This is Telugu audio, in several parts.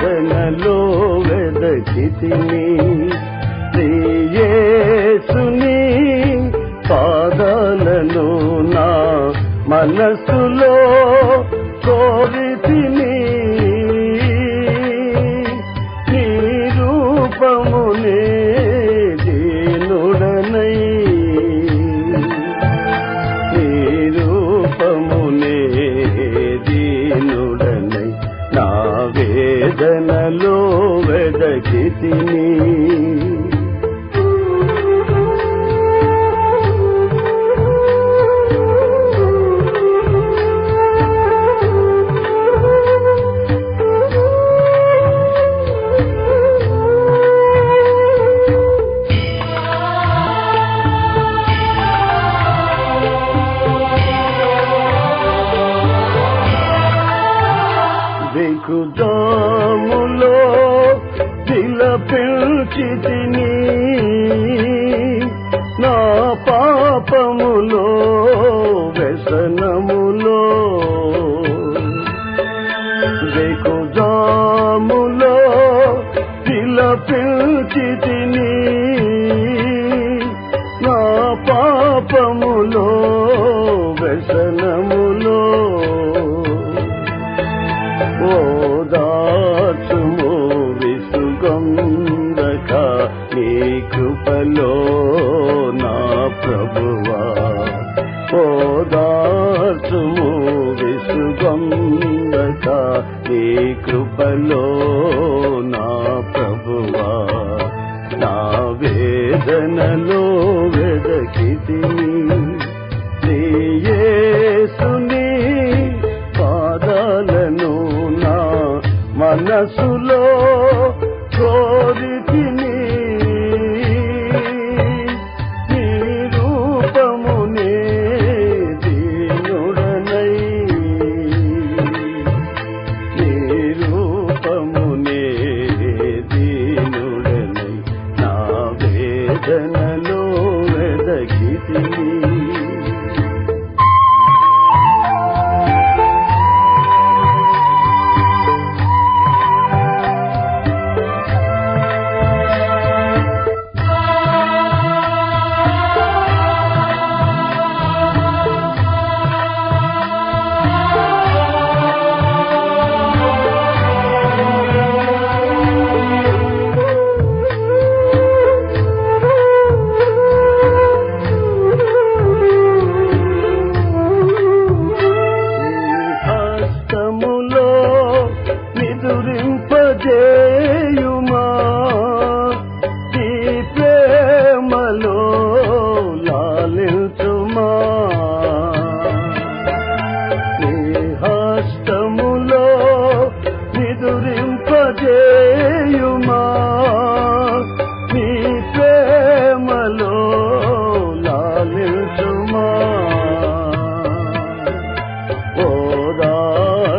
వేదనలో వెదకితిని ప్రియేసుని పాదాలను నా మనసులో కోరితిని. వెదకితిని పాపములో వ్యసనములో దిగుదాములో తిలపిల్చితిని నా దాసుము విసుగందక నీ కృపలో నా ప్రభువా నా వేదనలో వెదకితిని శ్రీయేసుని పాదాలను నా మనసులో కోరితిని వెదకితిని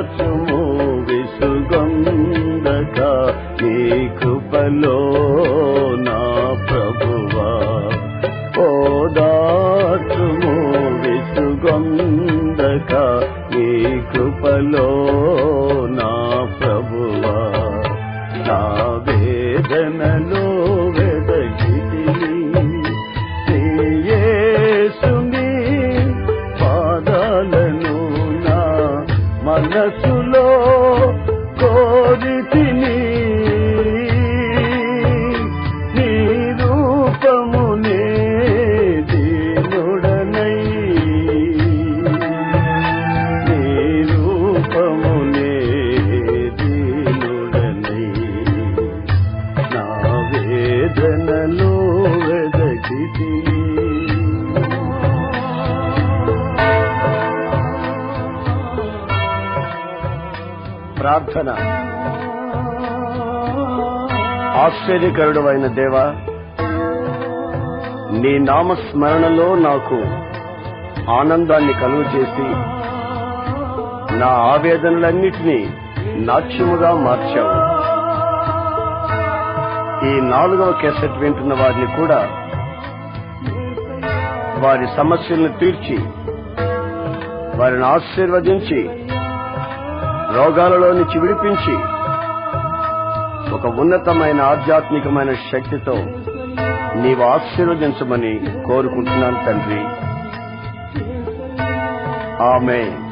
ఓదాచుము విసుగందక నీ కృపలో నా ప్రభువా. ఓదాచుము విసుగందక నీ కృపలో ప్రార్థన. ఆశ్చర్యకరుడు అయిన దేవా నీ నామస్మరణలో నాకు ఆనందాన్ని కలుగు చేసి నా ఆవేదనలన్నిటినీ నాట్యముగా మార్చావు. ఈ నాలుగవ కేసెట్ వింటున్న వారిని కూడా వారి సమస్యలను తీర్చి వారిని ఆశీర్వదించి రోగాలలో నుంచి విడిపించి ఒక ఉన్నతమైన ఆధ్యాత్మికమైన శక్తితో నీవు ఆశీర్వదించమని కోరుకుంటున్నాను తండ్రి. ఆమె